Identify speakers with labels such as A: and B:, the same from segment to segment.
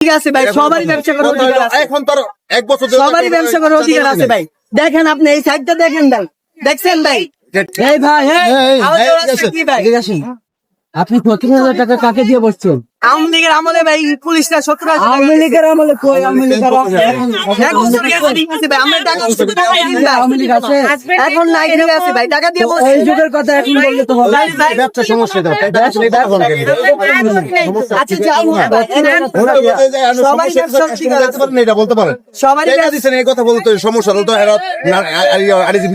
A: ঠিক আছে ভাই সবারই ব্যবসা করার অধিকার আছে।
B: এখন তোর এক বছর
A: সবারই ব্যবসা করার অধিকার আছে ভাই। দেখেন আপনি এই সাইডটা দেখেন ভাই। দেখছেন ভাই? এই ভাই এই
C: আপনি সত্তর হাজার টাকা কাকে দিয়ে বসছেন
A: আওয়ামী লীগের আমলে ভাই পুলিশরা সত্তর হাজার
C: আওয়ামী লীগের আমলে কই আওয়ামী লীগের। আওয়ামী লীগ আছে
A: এখন নাই আছে ভাই টাকা দিয়ে বসে
C: এই যুগের কথা এখন বললে তো হবে
B: ব্যবসা সমস্যা দাও তাই ব্যবসা এটা এখন কেন?
A: আচ্ছা যাই হোক ভাই, এখন
B: ওরা বলতে যে আমি
A: সবাই ব্যবসা ঠিক
B: যেতে পারেন এটা বলতে পারেন টাকা
A: ব্যবসা-
B: এই কথা বলতে সমস্যা হলো তো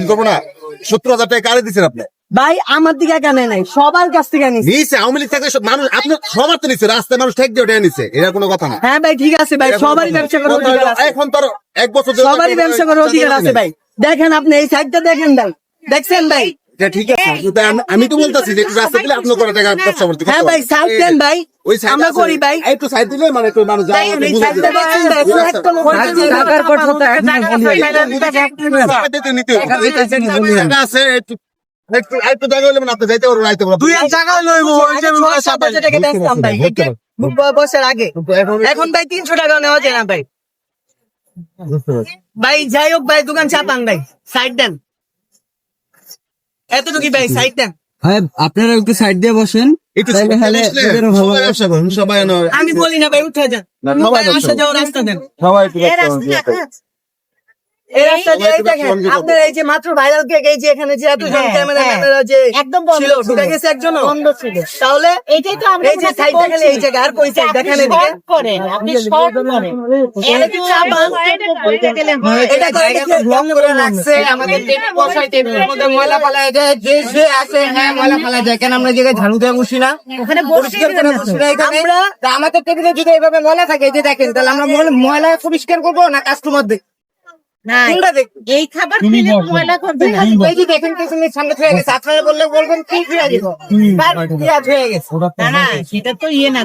B: করব না সত্তর হাজার টাকা কারে দিচ্ছেন আপনি
A: ভাই আমার দিকে কেন নাই সবার কাছ থেকে নিছি।
B: আওয়ামী লীগ থাকলে মানুষ আপনি সবার তো নিচ্ছে রাস্তায় মানুষ ঠেক দিয়ে ওটা নিচ্ছে এটা কোনো কথা না।
A: হ্যাঁ ভাই ঠিক আছে ভাই সবারই ব্যবসা করার অধিকার আছে।
B: এখন তোর এক বছর ধরে
A: সবারই ব্যবসা করার অধিকার আছে ভাই। দেখেন আপনি এই সাইডটা দেখেন ভাই। দেখছেন ভাই?
B: এটা ঠিক আছে আমি- তো বলতেছি যে একটু রাস্তা দিলে আপনি করে টাকা ব্যবসা করতে
A: হ্যাঁ ভাই সাইড দেন ভাই।
B: ওই
A: আমরা করি ভাই।
B: একটু সাইড দিলে মানে একটু মানুষ যায়
A: দেখেন, এই সাইডটা দেখেন ভাই, পুরো একটা লোক
C: টাকার কথা তো বলি
B: টাকা আছে একটু একটু একটু টাকা আপনি যাইতে পারবেন আইতে পারবেন।
A: দুই এক টাকা লইবো সাত হাজার টাকা বেচতাম ভাই বছর আগে। এখন ভাই তিনশো টাকা নেওয়া যায় না ভাই। ভাই যাই হোক ভাই দোকান চাপান ভাই। সাইড দেন। এতটুকু ভাই সাইড দেন।
C: ভাই আপনারা একটু সাইড দিয়ে বসেন।
A: আমি বলি না ভাই উঠে যান।
B: না, সবাই
A: রাস্তা দেন।
B: সবাই।
A: এই রাস্তা দিয়ে দেখেন আপনার এই যে মাত্র ভাইরাল কেক এই যে এখানে যে এতজন ক্যামেরাম্যানেরা যে
D: একদম
A: ছিল
D: ছিল।
A: ঢুকে গেছে একজন
D: বন্ধ ছিল।
A: তাহলে
D: এটাই তো আমরা
A: এই যে সাইডটা গেলে এই জায়গা আর কই সাইড দেখেন এদিকে?
D: শর্ট আপনি শর্ট করেন।
A: এটা কি চাপান? এটা জায়গা তো ব্লক করে রাখছে? আমাদের টেবিল বসাই টেবিলের মধ্যে ময়লা যে যে আসে হ্যাঁ ময়লা যায় কেন আমরা জায়গায় ঝাড়ু দিয়ে বসি না?
D: ওখানে
A: বসি না এখানে? আমাদের টেবিলে যদি এইভাবে ময়লা থাকে এই যে দেখেন তাহলে আমরা ময়লা- পরিষ্কার করব না কাস্টমার দেখ
D: না
A: কোনটা দেখ
D: এই খাবার খেলে ময়লা করবে না
A: এই যে দেখেন পেছনের সামনে হয়ে গেছে। আপনারা বললে বলবেন কি হয়ে গেছে
D: না না সেটা তো ইয়ে না